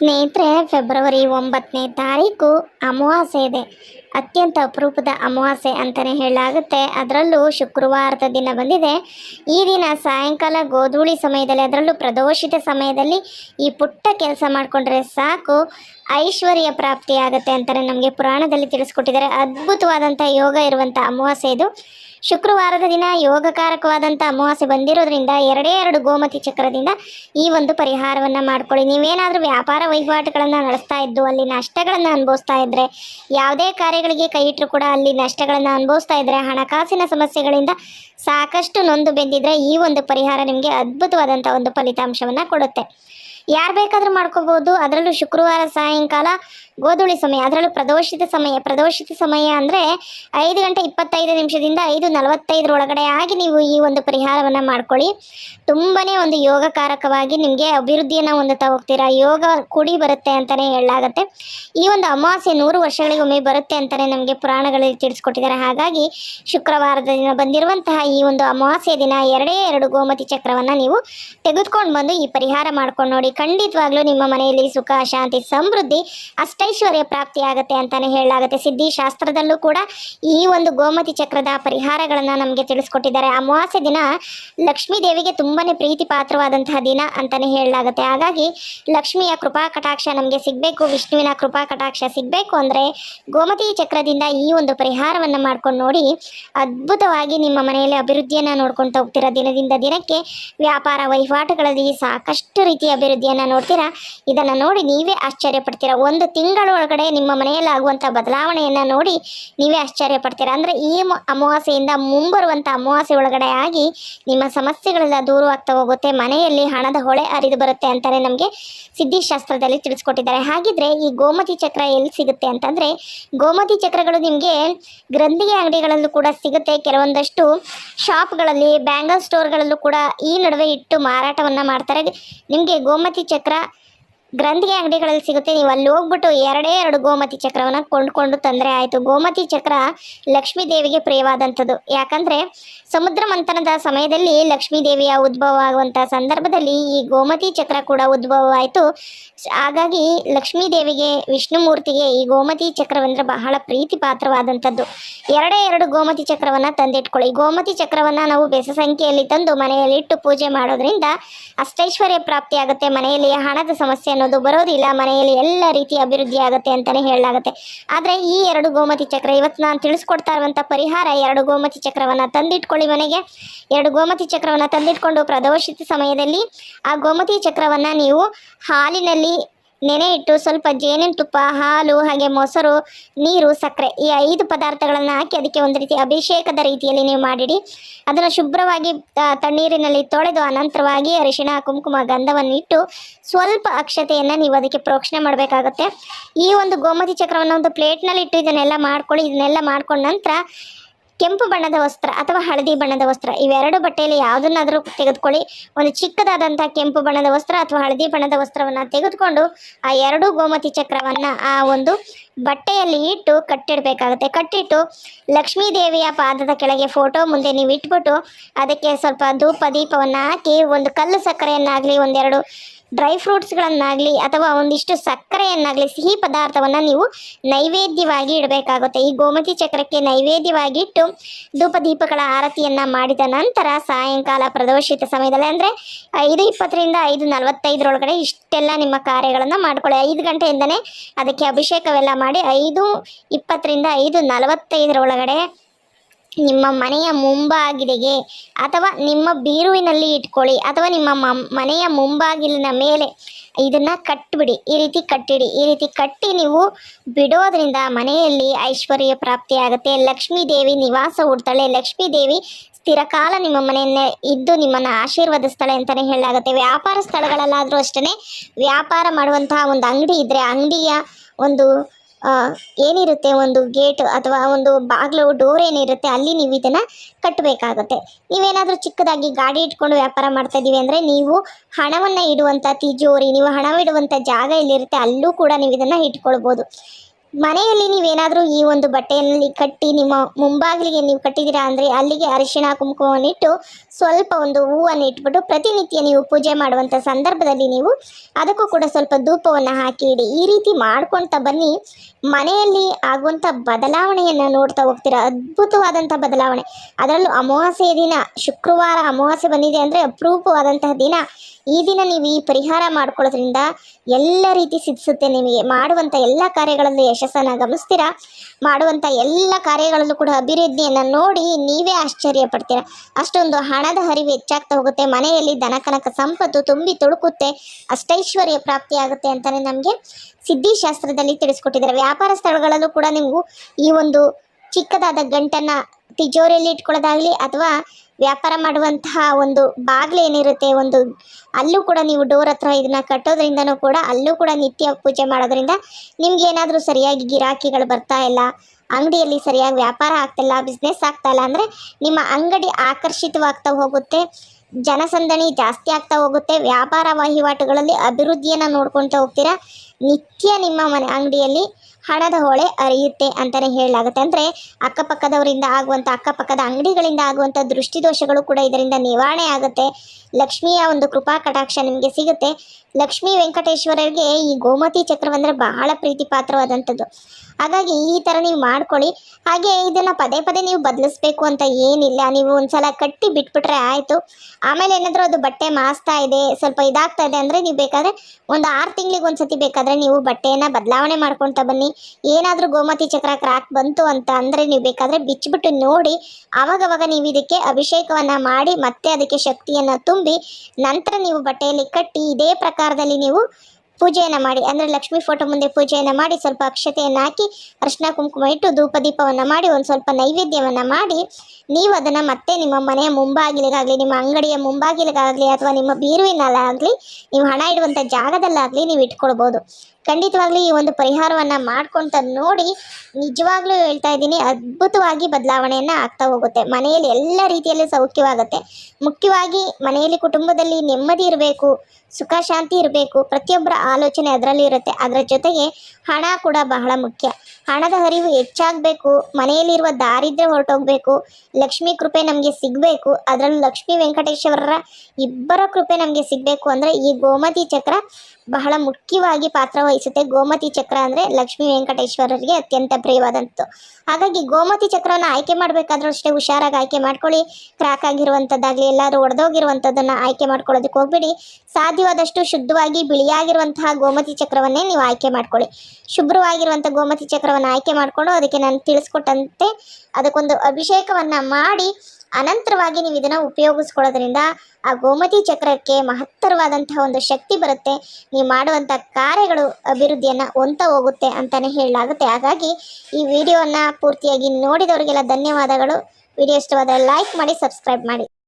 ಸ್ನೇಹಿತರೆ ಫೆಬ್ರವರಿ ಒಂಬತ್ತನೇ ತಾರೀಕು ಅಮಾವಾಸ್ಯೆ ಇದೆ. ಅತ್ಯಂತ ಅಪರೂಪದ ಅಮಾವಾಸ್ಯೆ ಅಂತಲೇ ಹೇಳಲಾಗುತ್ತೆ. ಅದರಲ್ಲೂ ಶುಕ್ರವಾರದ ದಿನ ಬಂದಿದೆ. ಈ ದಿನ ಸಾಯಂಕಾಲ ಗೋಧೂಳಿ ಸಮಯದಲ್ಲಿ, ಅದರಲ್ಲೂ ಪ್ರದೋಷಿತ ಸಮಯದಲ್ಲಿ ಈ ಪುಟ್ಟ ಕೆಲಸ ಮಾಡಿಕೊಂಡ್ರೆ ಸಾಕು. ಐಶ್ವರ್ಯ ಪ್ರಾಪ್ತಿಯಾಗುತ್ತೆ ಅಂತಲೇ ನಮಗೆ ಪುರಾಣದಲ್ಲಿ ತಿಳಿಸ್ಕೊಟ್ಟಿದ್ದಾರೆ. ಅದ್ಭುತವಾದಂಥ ಯೋಗ ಇರುವಂಥ ಅಮಾವಾಸ್ಯೆ ಇದು. ಶುಕ್ರವಾರದ ದಿನ ಯೋಗಕಾರಕವಾದಂಥ ಅಮಾವಾಸ್ಯೆ ಬಂದಿರೋದ್ರಿಂದ, ಎರಡೇ ಎರಡು ಗೋಮತಿ ಚಕ್ರದಿಂದ ಈ ಒಂದು ಪರಿಹಾರವನ್ನು ಮಾಡ್ಕೊಳ್ಳಿ. ನೀವೇನಾದರೂ ವ್ಯಾಪಾರ ವಹಿವಾಟುಗಳನ್ನು ನಡೆಸ್ತಾ ಇದ್ದು, ಅಲ್ಲಿ ನಷ್ಟಗಳನ್ನು ಅನುಭವಿಸ್ತಾ ಇದ್ದರೆ ಯಾವುದೇ ಕಾರ್ಯಗಳಿಗೆ ಕೈ ಇಟ್ಟರು ಕೂಡ ಅಲ್ಲಿ ನಷ್ಟಗಳನ್ನು ಅನುಭವಿಸ್ತಾ ಇದ್ದರೆ. ಹಣಕಾಸಿನ ಸಮಸ್ಯೆಗಳಿಂದ ಸಾಕಷ್ಟು ನೊಂದು ಬೆಂದಿದ್ರೆ ಈ ಒಂದು ಪರಿಹಾರ ನಿಮಗೆ ಅದ್ಭುತವಾದಂಥ ಒಂದು ಫಲಿತಾಂಶವನ್ನು ಕೊಡುತ್ತೆ. ಯಾರು ಬೇಕಾದರೂ ಮಾಡ್ಕೋಬಹುದು ಅದರಲ್ಲೂ ಶುಕ್ರವಾರ, ಸಾಯಂಕಾಲ, ಗೋಧೂಳಿ ಸಮಯ, ಅದರಲ್ಲೂ ಪ್ರದೋಷಿತ ಸಮಯ. ಪ್ರದೋಷಿತ ಸಮಯ ಅಂದರೆ ಐದು ಗಂಟೆ ಇಪ್ಪತ್ತೈದು ನಿಮಿಷದಿಂದ ಐದು ನಲವತ್ತೈದರ ಒಳಗಡೆ ಆಗಿ ನೀವು ಈ ಒಂದು ಪರಿಹಾರವನ್ನು ಮಾಡ್ಕೊಳ್ಳಿ. ತುಂಬಾ ಒಂದು ಯೋಗಕಾರಕವಾಗಿ ನಿಮಗೆ ಅಭಿವೃದ್ಧಿಯನ್ನು ಹೊಂದುತ್ತಾ ಹೋಗ್ತೀರಾ. ಯೋಗ ಕೂಡಿ ಬರುತ್ತೆ ಅಂತಲೇ ಹೇಳಲಾಗತ್ತೆ. ಈ ಒಂದು ಅಮಾವಾಸ್ಯೆ ನೂರು ವರ್ಷಗಳಿಗೊಮ್ಮೆ ಬರುತ್ತೆ ಅಂತಲೇ ನಮಗೆ ಪುರಾಣಗಳಲ್ಲಿ ತಿಳಿಸ್ಕೊಟ್ಟಿದ್ದಾರೆ. ಹಾಗಾಗಿ ಶುಕ್ರವಾರದ ದಿನ ಬಂದಿರುವಂತಹ ಈ ಒಂದು ಅಮಾವಾಸ್ಯೆ ದಿನ ಎರಡೇ ಎರಡು ಗೋಮತಿ ಚಕ್ರವನ್ನು ನೀವು ತೆಗೆದುಕೊಂಡು ಬಂದು ಈ ಪರಿಹಾರ ಮಾಡ್ಕೊಂಡು ನೋಡಿ. ಖಂಡಿತವಾಗ್ಲೂ ನಿಮ್ಮ ಮನೆಯಲ್ಲಿ ಸುಖ, ಶಾಂತಿ, ಸಮೃದ್ಧಿ ಅಷ್ಟೈಶ್ವರ್ಯ ಪ್ರಾಪ್ತಿ ಆಗುತ್ತೆ ಅಂತಾನೆ ಹೇಳಲಾಗುತ್ತೆ. ಸಿದ್ಧಿ ಶಾಸ್ತ್ರದಲ್ಲೂ ಕೂಡ ಈ ಒಂದು ಗೋಮತಿ ಚಕ್ರದ ಪರಿಹಾರಗಳನ್ನು ನಮಗೆ ತಿಳಿಸ್ಕೊಟ್ಟಿದ್ದಾರೆ. ಅಮಾವಾಸ್ಯೆ ದಿನ ಲಕ್ಷ್ಮೀ ದೇವಿಗೆ ತುಂಬಾನೇ ಪ್ರೀತಿ ಪಾತ್ರವಾದಂತಹ ದಿನ ಅಂತಾನೆ ಹೇಳಲಾಗುತ್ತೆ. ಹಾಗಾಗಿ ಲಕ್ಷ್ಮಿಯ ಕೃಪಾ ಕಟಾಕ್ಷ ನಮಗೆ ಸಿಗಬೇಕು, ವಿಷ್ಣುವಿನ ಕೃಪಾ ಕಟಾಕ್ಷ ಸಿಗಬೇಕು ಅಂದ್ರೆ ಗೋಮತಿ ಚಕ್ರದಿಂದ ಈ ಒಂದು ಪರಿಹಾರವನ್ನ ಮಾಡ್ಕೊಂಡು ನೋಡಿ ಅದ್ಭುತವಾಗಿ ನಿಮ್ಮ ಮನೆಯಲ್ಲಿ ಅಭಿವೃದ್ಧಿಯನ್ನ ನೋಡ್ಕೊಳ್ತಾ ಹೋಗ್ತಿರೋ ದಿನದಿಂದ ದಿನಕ್ಕೆ. ವ್ಯಾಪಾರ ವಹಿವಾಟುಗಳಲ್ಲಿ ಸಾಕಷ್ಟು ರೀತಿಯ ಅಭಿವೃದ್ಧಿಯನ್ನು ನೋಡ್ತೀರಾ? ಇದನ್ನು ನೋಡಿ ನೀವೇ ಆಶ್ಚರ್ಯ ಪಡ್ತೀರಾ ಒಂದು ತಿಂಗಳ ಒಳಗಡೆ ನಿಮ್ಮ ಮನೆಯಲ್ಲಿ ಆಗುವಂಥ ಬದಲಾವಣೆಯನ್ನು ನೋಡಿ ನೀವೇ ಆಶ್ಚರ್ಯ ಪಡ್ತೀರಾ ಅಂದರೆ ಈ ಅಮಾವಾಸ್ಯೆಯಿಂದ ಮುಂಬರುವಂಥ ಅಮಾವಾಸ್ಯೆ ಒಳಗಡೆ ಆಗಿ ನಿಮ್ಮ ಸಮಸ್ಯೆಗಳೆಲ್ಲ ದೂರವಾಗ್ತಾ ಹೋಗುತ್ತೆ. ಮನೆಯಲ್ಲಿ ಹಣದ ಹೊಳೆ ಹರಿದು ಬರುತ್ತೆ ಅಂತಲೇ ನಮಗೆ ಸಿದ್ಧಿಶಾಸ್ತ್ರದಲ್ಲಿ ತಿಳಿಸ್ಕೊಟ್ಟಿದ್ದಾರೆ. ಹಾಗಿದ್ರೆ ಈ ಗೋಮತಿ ಚಕ್ರ ಎಲ್ಲಿ ಸಿಗುತ್ತೆ ಅಂತಂದರೆ, ಗೋಮತಿ ಚಕ್ರಗಳು ನಿಮಗೆ ಗ್ರಂಥಿಗೆ ಅಂಗಡಿಗಳಲ್ಲೂ ಕೂಡ ಸಿಗುತ್ತೆ. ಕೆಲವೊಂದಷ್ಟು ಶಾಪ್ಗಳಲ್ಲಿ, ಬ್ಯಾಂಗಲ್ ಸ್ಟೋರ್ಗಳಲ್ಲೂ ಕೂಡ ಈ ನಡುವೆ ಇಟ್ಟು ಮಾರಾಟವನ್ನು ಮಾಡ್ತಾರೆ. ನಿಮಗೆ ಗೋಮತಿ ಚಕ್ರ ಗ್ರಂಥಿಗೆ ಅಂಗಡಿಗಳಲ್ಲಿ ಸಿಗುತ್ತೆ. ನೀವು ಅಲ್ಲಿ ಹೋಗ್ಬಿಟ್ಟು ಎರಡೇ ಎರಡು ಗೋಮತಿ ಚಕ್ರವನ್ನು ಕೊಂಡ್ಕೊಂಡು ತಂದರೆ ಆಯಿತು. ಗೋಮತಿ ಚಕ್ರ ಲಕ್ಷ್ಮೀ ದೇವಿಗೆ ಪ್ರಿಯವಾದಂಥದ್ದು. ಯಾಕಂದರೆ ಸಮುದ್ರ ಮಂಥನದ ಸಮಯದಲ್ಲಿ ಲಕ್ಷ್ಮೀ ದೇವಿಯ ಉದ್ಭವ ಆಗುವಂಥ ಸಂದರ್ಭದಲ್ಲಿ ಈ ಗೋಮತಿ ಚಕ್ರ ಕೂಡ ಉದ್ಭವವಾಯಿತು. ಹಾಗಾಗಿ ಲಕ್ಷ್ಮೀ ದೇವಿಗೆ ವಿಷ್ಣುಮೂರ್ತಿಗೆ ಈ ಗೋಮತಿ ಚಕ್ರವೆಂದರೆ ಬಹಳ ಪ್ರೀತಿ ಪಾತ್ರವಾದಂಥದ್ದು. ಎರಡೇ ಎರಡು ಗೋಮತಿ ಚಕ್ರವನ್ನು ತಂದಿಟ್ಕೊಳ್ಳಿ ಗೋಮತಿ ಚಕ್ರವನ್ನು ನಾವು ಬೆಸ ಸಂಖ್ಯೆಯಲ್ಲಿ ತಂದು ಮನೆಯಲ್ಲಿ ಇಟ್ಟು ಪೂಜೆ ಮಾಡೋದ್ರಿಂದ ಅಷ್ಟೈಶ್ವರ್ಯ ಪ್ರಾಪ್ತಿ ಆಗುತ್ತೆ. ಮನೆಯಲ್ಲಿ ಹಣದ ಸಮಸ್ಯೆ ಅನ್ನೋದು ಬರೋದಿಲ್ಲ. ಮನೆಯಲ್ಲಿ ಎಲ್ಲ ರೀತಿ ಅಭಿವೃದ್ಧಿ ಆಗುತ್ತೆ ಅಂತಲೇ ಹೇಳಲಾಗುತ್ತೆ. ಆದರೆ ಈ ಎರಡು ಗೋಮತಿ ಚಕ್ರ ಇವತ್ತು ನಾನು ತಿಳಿಸ್ಕೊಡ್ತಾ ಇರುವಂಥ ಪರಿಹಾರ ಎರಡು ಗೋಮತಿ ಚಕ್ರವನ್ನು ತಂದಿಟ್ಕೊಳ್ಳಿ ಮನೆಗೆ. ಎರಡು ಗೋಮತಿ ಚಕ್ರವನ್ನು ತಂದಿಟ್ಕೊಂಡು ಪ್ರದೋಷಿತ ಸಮಯದಲ್ಲಿ ಆ ಗೋಮತಿ ಚಕ್ರವನ್ನು ನೀವು ಹಾಲಿನಲ್ಲಿ ನೆನೆ ಇಟ್ಟು ಸ್ವಲ್ಪ ಜೇನಿನ ತುಪ್ಪ, ಹಾಲು, ಹಾಗೆ ಮೊಸರು, ನೀರು, ಸಕ್ಕರೆ ಈ ಐದು ಪದಾರ್ಥಗಳನ್ನು ಹಾಕಿ ಅದಕ್ಕೆ ಒಂದು ರೀತಿ ಅಭಿಷೇಕದ ರೀತಿಯಲ್ಲಿ ನೀವು ಮಾಡಿಡಿ. ಅದನ್ನು ಶುಭ್ರವಾಗಿ ತಣ್ಣೀರಿನಲ್ಲಿ ತೊಳೆದು ಅನಂತರವಾಗಿ ಅರಿಶಿಣ, ಕುಂಕುಮ, ಗಂಧವನ್ನು ಇಟ್ಟು ಸ್ವಲ್ಪ ಅಕ್ಷತೆಯನ್ನು ನೀವು ಅದಕ್ಕೆ ಪ್ರೋಕ್ಷಣೆ ಮಾಡಬೇಕಾಗುತ್ತೆ. ಈ ಒಂದು ಗೋಮತಿ ಚಕ್ರವನ್ನು ಒಂದು ಪ್ಲೇಟ್ನಲ್ಲಿ ಇಟ್ಟು ಇದನ್ನೆಲ್ಲ ಮಾಡ್ಕೊಳ್ಳಿ, ಇದನ್ನೆಲ್ಲ ಮಾಡ್ಕೊಂಡ ನಂತರ ಕೆಂಪು ಬಣ್ಣದ ವಸ್ತ್ರ ಅಥವಾ ಹಳದಿ ಬಣ್ಣದ ವಸ್ತ್ರ, ಇವೆರಡು ಬಟ್ಟೆಯಲ್ಲಿ ಯಾವುದನ್ನಾದರೂ ತೆಗೆದುಕೊಳ್ಳಿ. ಒಂದು ಚಿಕ್ಕದಾದಂತಹ ಕೆಂಪು ಬಣ್ಣದ ವಸ್ತ್ರ ಅಥವಾ ಹಳದಿ ಬಣ್ಣದ ವಸ್ತ್ರವನ್ನು ತೆಗೆದುಕೊಂಡು ಆ ಎರಡು ಗೋಮತಿ ಚಕ್ರವನ್ನು ಆ ಒಂದು ಬಟ್ಟೆಯಲ್ಲಿ ಇಟ್ಟು ಕಟ್ಟಿಡಬೇಕಾಗುತ್ತೆ. ಕಟ್ಟಿಟ್ಟು ಲಕ್ಷ್ಮೀ ದೇವಿಯ ಪಾದದ ಕೆಳಗೆ ಫೋಟೋ ಮುಂದೆ ನೀವು ಇಟ್ಬಿಟ್ಟು ಅದಕ್ಕೆ ಸ್ವಲ್ಪ ಧೂಪ ದೀಪವನ್ನು ಹಾಕಿ ಒಂದು ಕಲ್ಲು ಸಕ್ಕರೆಯನ್ನಾಗಲಿ ಒಂದೆರಡು ಡ್ರೈ ಫ್ರೂಟ್ಸ್ಗಳನ್ನಾಗಲಿ ಅಥವಾ ಒಂದಿಷ್ಟು ಸಕ್ಕರೆಯನ್ನಾಗಲಿ, ಸಿಹಿ ಪದಾರ್ಥವನ್ನು ನೀವು ನೈವೇದ್ಯವಾಗಿ ಇಡಬೇಕಾಗುತ್ತೆ. ಈ ಗೋಮತಿ ಚಕ್ರಕ್ಕೆ ನೈವೇದ್ಯವಾಗಿಟ್ಟು ಧೂಪ ದೀಪಗಳ ಆರತಿಯನ್ನು ಮಾಡಿದ ನಂತರ ಸಾಯಂಕಾಲ ಪ್ರದೋಷಿತ ಸಮಯದಲ್ಲಿ, ಅಂದರೆ ಐದು ಇಪ್ಪತ್ತರಿಂದ ಐದು ನಲವತ್ತೈದರೊಳಗಡೆ ಇಷ್ಟೆಲ್ಲ ನಿಮ್ಮ ಕಾರ್ಯಗಳನ್ನು ಮಾಡ್ಕೊಳ್ಳಿ. ಐದು ಗಂಟೆಯಿಂದನೇ ಅದಕ್ಕೆ ಅಭಿಷೇಕವೆಲ್ಲ ಮಾಡಿ ಐದು ಇಪ್ಪತ್ತರಿಂದ ಐದು ನಲವತ್ತೈದರ ಒಳಗಡೆ ನಿಮ್ಮ ಮನೆಯ ಮುಂಬಾಗಿಲಿಗೆ ಅಥವಾ ನಿಮ್ಮ ಬೀರುವಿನಲ್ಲಿ ಇಟ್ಕೊಳ್ಳಿ ಅಥವಾ ನಿಮ್ಮ ಮನೆಯ ಮುಂಬಾಗಿಲಿನ ಮೇಲೆ ಇದನ್ನು ಕಟ್ಟಿಬಿಡಿ ಈ ರೀತಿ ಕಟ್ಟಿಡಿ. ಈ ರೀತಿ ಕಟ್ಟಿ ನೀವು ಬಿಡೋದ್ರಿಂದ ಮನೆಯಲ್ಲಿ ಐಶ್ವರ್ಯ ಪ್ರಾಪ್ತಿ ಆಗುತ್ತೆ. ಲಕ್ಷ್ಮೀ ದೇವಿ ನಿವಾಸ ಹುಡ್ತಾಳೆ. ಲಕ್ಷ್ಮೀ ದೇವಿ ಸ್ಥಿರಕಾಲ ನಿಮ್ಮ ಮನೆಯನ್ನೇ ಇದ್ದು ನಿಮ್ಮನ್ನು ಆಶೀರ್ವದಿಸ್ತಾಳೆ ಅಂತಲೇ ಹೇಳಲಾಗುತ್ತೆ. ವ್ಯಾಪಾರ ಸ್ಥಳಗಳಲ್ಲಾದರೂ ಅಷ್ಟೇ ವ್ಯಾಪಾರ ಮಾಡುವಂತಹ ಒಂದು ಅಂಗಡಿ ಇದ್ದರೆ ಅಂಗಡಿಯ ಒಂದು ಏನಿರುತ್ತೆ ಒಂದು ಗೇಟ್ ಅಥವಾ ಒಂದು ಬಾಗಿಲು ಡೋರ್ ಏನಿರುತ್ತೆ, ಅಲ್ಲಿ ನೀವು ಇದನ್ನು ಕಟ್ಟಬೇಕಾಗುತ್ತೆ ನೀವೇನಾದರೂ ಚಿಕ್ಕದಾಗಿ ಗಾಡಿ ಇಟ್ಕೊಂಡು ವ್ಯಾಪಾರ ಮಾಡ್ತಾ ಇದ್ದೀವಿ ಅಂದರೆ ನೀವು ಹಣವನ್ನು ಇಡುವಂಥ ತಿಜೋರಿ, ನೀವು ಹಣವಿಡುವಂಥ ಜಾಗ ಎಲ್ಲಿರುತ್ತೆ, ಅಲ್ಲೂ ಕೂಡ ನೀವು ಇದನ್ನು ಇಟ್ಕೊಳ್ಬೋದು. ಮನೆಯಲ್ಲಿ ನೀವೇನಾದರೂ ಈ ಒಂದು ಬಟ್ಟೆಯಲ್ಲಿ ಕಟ್ಟಿ ನಿಮ್ಮ ಮುಂಬಾಗಿಲಿಗೆ ನೀವು ಕಟ್ಟಿದ್ದೀರಾ ಅಂದರೆ ಅಲ್ಲಿಗೆ ಅರಿಶಿಣ ಕುಂಕುಮವನ್ನಿಟ್ಟು ಸ್ವಲ್ಪ ಒಂದು ಹೂವನ್ನು ಇಟ್ಬಿಟ್ಟು ಪ್ರತಿನಿತ್ಯ ನೀವು ಪೂಜೆ ಮಾಡುವಂಥ ಸಂದರ್ಭದಲ್ಲಿ ನೀವು ಅದಕ್ಕೂ ಕೂಡ ಸ್ವಲ್ಪ ಧೂಪವನ್ನು ಹಾಕಿ ಇಡಿ. ಈ ರೀತಿ ಮಾಡ್ಕೊಳ್ತಾ ಬನ್ನಿ. ಮನೆಯಲ್ಲಿ ಆಗುವಂಥ ಬದಲಾವಣೆಯನ್ನು ನೋಡ್ತಾ ಹೋಗ್ತೀರಾ? ಅದ್ಭುತವಾದಂಥ ಬದಲಾವಣೆ. ಅದರಲ್ಲೂ ಅಮಾವಾಸ್ಯೆಯ ದಿನ, ಶುಕ್ರವಾರ ಅಮಾವಾಸ್ಯೆ ಬಂದಿದೆ ಅಂದರೆ ಅಪರೂಪವಾದಂತಹ ದಿನ. ಈ ದಿನ ನೀವು ಈ ಪರಿಹಾರ ಮಾಡ್ಕೊಳ್ಳೋದ್ರಿಂದ ಎಲ್ಲ ರೀತಿ ಸಿದ್ಧಿಸುತ್ತೆ ನಿಮಗೆ. ಮಾಡುವಂಥ ಎಲ್ಲ ಕಾರ್ಯಗಳಲ್ಲೂ ಯಶಸ್ಸನ್ನು ಗಮನಿಸ್ತೀರಾ? ಮಾಡುವಂಥ ಎಲ್ಲ ಕಾರ್ಯಗಳಲ್ಲೂ ಕೂಡ ಅಭಿವೃದ್ಧಿಯನ್ನು ನೋಡಿ ನೀವೇ ಆಶ್ಚರ್ಯ ಪಡ್ತೀರಾ ಅಷ್ಟೊಂದು ಹಣದ ಹರಿವು ಹೆಚ್ಚಾಗ್ತಾ ಹೋಗುತ್ತೆ, ಮನೆಯಲ್ಲಿ ದನಕನಕ ಸಂಪತ್ತು ತುಂಬಿ ತುಳುಕುತ್ತೆ, ಅಷ್ಟೈಶ್ವರ್ಯ ಪ್ರಾಪ್ತಿ ಆಗುತ್ತೆ ಅಂತಲೇ ನಮಗೆ ಸಿದ್ಧಿಶಾಸ್ತ್ರದಲ್ಲಿ ತಿಳಿಸ್ಕೊಟ್ಟಿದ್ದಾರೆ. ವ್ಯಾಪಾರ ಸ್ಥಳಗಳಲ್ಲೂ ಕೂಡ ನೀವು ಈ ಒಂದು ಚಿಕ್ಕದಾದ ಗಂಟನ್ನು ತಿಜೋರಿಯಲ್ಲಿ ಇಟ್ಕೊಳ್ಳೋದಾಗಲಿ ಅಥವಾ ವ್ಯಾಪಾರ ಮಾಡುವಂತಹ ಒಂದು ಬಾಗಿಲು ಏನಿರುತ್ತೆ, ಒಂದು ಅಲ್ಲೂ ಕೂಡ ನೀವು ಡೋರ್ ಹತ್ರ ಇದನ್ನ ಕಟ್ಟೋದ್ರಿಂದನೂ ಕೂಡ ಅಲ್ಲೂ ಕೂಡ ನಿತ್ಯ ಪೂಜೆ ಮಾಡೋದ್ರಿಂದ ನಿಮ್ಗೆ ಏನಾದರೂ ಸರಿಯಾಗಿ ಗಿರಾಕಿಗಳು ಬರ್ತಾ ಇಲ್ಲ, ಅಂಗಡಿಯಲ್ಲಿ ಸರಿಯಾಗಿ ವ್ಯಾಪಾರ ಆಗ್ತಾ ಇಲ್ಲ ಬಿಸ್ನೆಸ್ ಆಗ್ತಾ ಇಲ್ಲ ಅಂದರೆ ನಿಮ್ಮ ಅಂಗಡಿ ಆಕರ್ಷಿತವಾಗ್ತಾ ಹೋಗುತ್ತೆ. ಜನಸಂದಣಿ ಜಾಸ್ತಿ ಆಗ್ತಾ ಹೋಗುತ್ತೆ. ವ್ಯಾಪಾರ ವಹಿವಾಟುಗಳಲ್ಲಿ ಅಭಿವೃದ್ಧಿಯನ್ನು ನೋಡ್ಕೊಳ್ತಾ ಹೋಗ್ತೀರಾ? ನಿತ್ಯ ನಿಮ್ಮ ಮನೆ ಅಂಗಡಿಯಲ್ಲಿ ಹಣದ ಹೊಳೆ ಅರಿಯುತ್ತೆ ಅಂತಲೇ ಹೇಳಲಾಗುತ್ತೆ. ಅಂದರೆ ಅಕ್ಕಪಕ್ಕದವರಿಂದ ಆಗುವಂಥ ಅಕ್ಕಪಕ್ಕದ ಅಂಗಡಿಗಳಿಂದ ಆಗುವಂಥ ದೃಷ್ಟಿದೋಷಗಳು ಕೂಡ ಇದರಿಂದ ನಿವಾರಣೆ ಆಗುತ್ತೆ. ಲಕ್ಷ್ಮಿಯ ಒಂದು ಕೃಪಾ ಕಟಾಕ್ಷ ನಿಮಗೆ ಸಿಗುತ್ತೆ. ಲಕ್ಷ್ಮೀ ವೆಂಕಟೇಶ್ವರರಿಗೆ ಈ ಗೋಮತಿ ಚಕ್ರವಂದರೆ ಬಹಳ ಪ್ರೀತಿ ಪಾತ್ರವಾದಂಥದ್ದು ಹಾಗಾಗಿ ಈ ಥರ ನೀವು ಮಾಡ್ಕೊಳ್ಳಿ. ಹಾಗೆ ಇದನ್ನು ಪದೇ ಪದೇ ನೀವು ಬದಲಿಸ್ಬೇಕು ಅಂತ ಏನಿಲ್ಲ. ನೀವು ಒಂದ್ಸಲ ಕಟ್ಟಿ ಬಿಟ್ಬಿಟ್ರೆ ಆಯಿತು. ಆಮೇಲೆ ಏನಾದರೂ ಅದು ಬಟ್ಟೆ ಮಾಸ್ತಾ ಇದೆ, ಸ್ವಲ್ಪ ಇದಾಗ್ತಾ ಇದೆ ಅಂದರೆ ನೀವು ಬೇಕಾದರೆ ಒಂದು ಆರು ತಿಂಗಳಿಗೆ ಒಂದ್ಸತಿ ಬೇಕಾದರೆ ನೀವು ಬಟ್ಟೆಯನ್ನು ಬದಲಾವಣೆ ಮಾಡ್ಕೊಳ್ತಾ ಬನ್ನಿ. ಏನಾದರೂ ಗೋಮತಿ ಚಕ್ರ ಕ್ರಾಕ್ ಬಂತು ಅಂತ ಅಂದರೆ ನೀವು ಬೇಕಾದರೆ ಬಿಚ್ಚಿಬಿಟ್ಟು ನೋಡಿ. ಆವಾಗವಾಗ ನೀವು ಇದಕ್ಕೆ ಅಭಿಷೇಕವನ್ನು ಮಾಡಿ ಮತ್ತೆ ಅದಕ್ಕೆ ಶಕ್ತಿಯನ್ನು ತುಂಬಿ ನಂತರ ನೀವು ಬಟ್ಟೆಯಲ್ಲಿ ಕಟ್ಟಿ ಇದೇ ಪ್ರಕಾರದಲ್ಲಿ ನೀವು ಪೂಜೆಯನ್ನು ಮಾಡಿ, ಅಂದರೆ ಲಕ್ಷ್ಮಿ ಫೋಟೋ ಮುಂದೆ ಪೂಜೆಯನ್ನು ಮಾಡಿ, ಸ್ವಲ್ಪ ಅಕ್ಷತೆಯನ್ನು ಹಾಕಿ, ಅರಿಶಿನ ಕುಂಕುಮ ಇಟ್ಟು ಧೂಪ ದೀಪವನ್ನು ಮಾಡಿ, ಒಂದು ಸ್ವಲ್ಪ ನೈವೇದ್ಯವನ್ನು ಮಾಡಿ, ನೀವು ಅದನ್ನು ಮತ್ತೆ ನಿಮ್ಮ ಮನೆಯ ಮುಂಬಾಗಿಲಿಗಾಗಲಿ, ನಿಮ್ಮ ಅಂಗಡಿಯ ಮುಂಬಾಗಿಲಿಗಾಗಲಿ, ಅಥವಾ ನಿಮ್ಮ ಬೀರುವಿನಲ್ಲಾಗಲಿ, ನೀವು ಹಣ ಇಡುವಂಥ ಜಾಗದಲ್ಲಾಗಲಿ ನೀವು ಇಟ್ಕೊಳ್ಬೋದು. ಖಂಡಿತವಾಗ್ಲೂ ಈ ಒಂದು ಪರಿಹಾರವನ್ನ ಮಾಡ್ಕೊಂತ ನೋಡಿ ನಿಜವಾಗ್ಲೂ ಹೇಳ್ತಾ ಇದ್ದೀನಿ, ಅದ್ಭುತವಾಗಿ ಬದಲಾವಣೆಯನ್ನ ಆಗ್ತಾ ಹೋಗುತ್ತೆ. ಮನೆಯಲ್ಲಿ ಎಲ್ಲ ರೀತಿಯಲ್ಲೂ ಸೌಖ್ಯವಾಗುತ್ತೆ. ಮುಖ್ಯವಾಗಿ ಮನೆಯಲ್ಲಿ ಕುಟುಂಬದಲ್ಲಿ ನೆಮ್ಮದಿ ಇರಬೇಕು, ಸುಖ, ಶಾಂತಿ ಇರಬೇಕು. ಪ್ರತಿಯೊಬ್ಬರ ಆಲೋಚನೆ ಅದರಲ್ಲಿ ಇರುತ್ತೆ. ಅದರ ಜೊತೆಗೆ ಹಣ ಕೂಡ ಬಹಳ ಮುಖ್ಯ. ಹಣದ ಹರಿವು ಹೆಚ್ಚಾಗಬೇಕು. ಮನೆಯಲ್ಲಿರುವ ದಾರಿದ್ರ್ಯ ಹೊರಟೋಗ್ಬೇಕು. ಲಕ್ಷ್ಮೀ ಕೃಪೆ ನಮಗೆ ಸಿಗಬೇಕು. ಅದರಲ್ಲೂ ಲಕ್ಷ್ಮೀ ವೆಂಕಟೇಶ್ವರರ ಇಬ್ಬರ ಕೃಪೆ ನಮಗೆ ಸಿಗಬೇಕು. ಅಂದರೆ ಈ ಗೋಮತಿ ಚಕ್ರ ಬಹಳ ಮುಖ್ಯವಾಗಿ ಪಾತ್ರ ವಹಿಸುತ್ತೆ ಗೋಮತಿ ಚಕ್ರ ಅಂದರೆ ಲಕ್ಷ್ಮೀ ವೆಂಕಟೇಶ್ವರರಿಗೆ ಅತ್ಯಂತ ಪ್ರಿಯವಾದಂಥದ್ದು. ಹಾಗಾಗಿ ಗೋಮತಿ ಚಕ್ರವನ್ನು ಆಯ್ಕೆ ಮಾಡಬೇಕಾದ್ರೂ ಅಷ್ಟೇ ಹುಷಾರಾಗಿ ಆಯ್ಕೆ ಮಾಡ್ಕೊಳ್ಳಿ. ಕ್ರಾಕ್ ಆಗಿರುವಂಥದ್ದಾಗಲಿ, ಎಲ್ಲಾದರೂ ಒಡೆದೋಗಿರುವಂಥದ್ದನ್ನು ಆಯ್ಕೆ ಮಾಡ್ಕೊಳ್ಳೋದಕ್ಕೆ ಹೋಗ್ಬೇಡಿ. ಸಾಧ್ಯವಾದಷ್ಟು ಶುದ್ಧವಾಗಿ ಬಿಳಿಯಾಗಿರುವಂತಹ ಗೋಮತಿ ಚಕ್ರವನ್ನೇ ನೀವು ಆಯ್ಕೆ ಮಾಡ್ಕೊಳ್ಳಿ. ಶುಭ್ರವಾಗಿರುವಂಥ ಗೋಮತಿ ಚಕ್ರವನ್ನು ಆಯ್ಕೆ ಮಾಡಿಕೊಂಡು ಅದಕ್ಕೆ ನಾನು ತಿಳಿಸ್ಕೊಟ್ಟಂತೆ ಅದಕ್ಕೊಂದು ಅಭಿಷೇಕವನ್ನು ಮಾಡಿ ಅನಂತರವಾಗಿ ನೀವು ಇದನ್ನು ಉಪಯೋಗಿಸ್ಕೊಳ್ಳೋದ್ರಿಂದ ಆ ಗೋಮತಿ ಚಕ್ರಕ್ಕೆ ಮಹತ್ತರವಾದಂತಹ ಒಂದು ಶಕ್ತಿ ಬರುತ್ತೆ. ನೀವು ಮಾಡುವಂಥ ಕಾರ್ಯಗಳು ಅಭಿವೃದ್ಧಿಯನ್ನು ಹೊಂತ ಹೋಗುತ್ತೆ ಅಂತಲೇ ಹೇಳಲಾಗುತ್ತೆ. ಹಾಗಾಗಿ ಈ ವಿಡಿಯೋನ ಪೂರ್ತಿಯಾಗಿ ನೋಡಿದವರಿಗೆಲ್ಲ ಧನ್ಯವಾದಗಳು. ವಿಡಿಯೋ ಇಷ್ಟವಾದರೆ ಲೈಕ್ ಮಾಡಿ, ಸಬ್ಸ್ಕ್ರೈಬ್ ಮಾಡಿ.